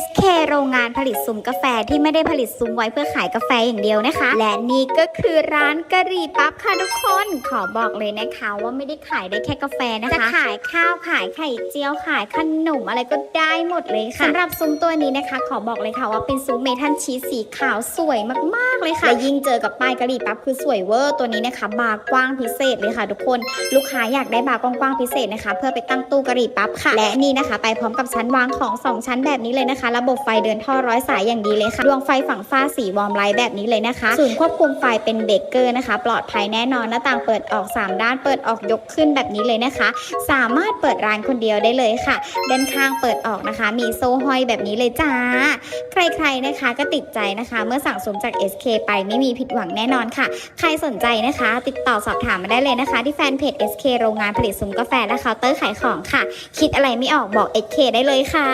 SK โรงงานผลิตซุ้มกาแฟที่ไม่ได้ผลิตซุ้มไว้เพื่อขายกาแฟอย่างเดียวนะคะ และนี่ก็คือร้านกะหรี่ปั๊บค่ะทุกคน ขอบอกเลยนะคะว่าไม่ได้ขายได้แค่กาแฟนะคะ จะขายข้าวขายไข่เจียวขายขนมอะไรก็ได้หมดเลยค่ะสำหรับซุ้มตัวนี้นะคะ ขอบอกเลยค่ะว่าเป็นซุ้มเมทัลชีสสีขาวสวยมากๆเลยค่ะและยิ่งเจอกับป้ายกะหรี่ปั๊บคือสวยเวอร์ตัวนี้นะคะ บาร์กว้างพิเศษเลยค่ะ ทุกคนลูกค้าอยากได้บาร์กว้างๆพิเศษนะคะ เพื่อไปตั้งตู้กะหรี่ปั๊บค่ะ และนี่นะคะ ไปพร้อมกับชั้นวางของ 2 ชั้นแบบนี้เลยนะคะระบบไฟเดินท่อร้อยสายอย่างดีเลยค่ะ ดวงไฟฝั่งฟ้าสีวอร์มไลท์แบบนี้เลยนะคะ ศูนย์ควบคุมไฟเป็นเบเกอร์นะคะ ปลอดภัยแน่นอนหน้าต่างเปิดออก 3 ด้านเปิดออกยกขึ้นแบบนี้เลยนะคะ สามารถเปิดร้านคนเดียวได้เลยค่ะ ด้านข้างเปิดออกนะคะ มีโซ่ห้อยแบบนี้เลยจ้า ใครๆนะคะก็ติดใจนะคะ เมื่อสั่งสมจาก SK ไปไม่มีผิดหวังแน่นอนค่ะ ใครสนใจนะคะ ติดต่อสอบถามมาได้เลยนะคะ ที่แฟนเพจ SK โรงงานผลิตซุ้มกาแฟและเคาน์เตอร์ขายของค่ะ คิดอะไรไม่ออกบอก SK ได้เลยค่ะ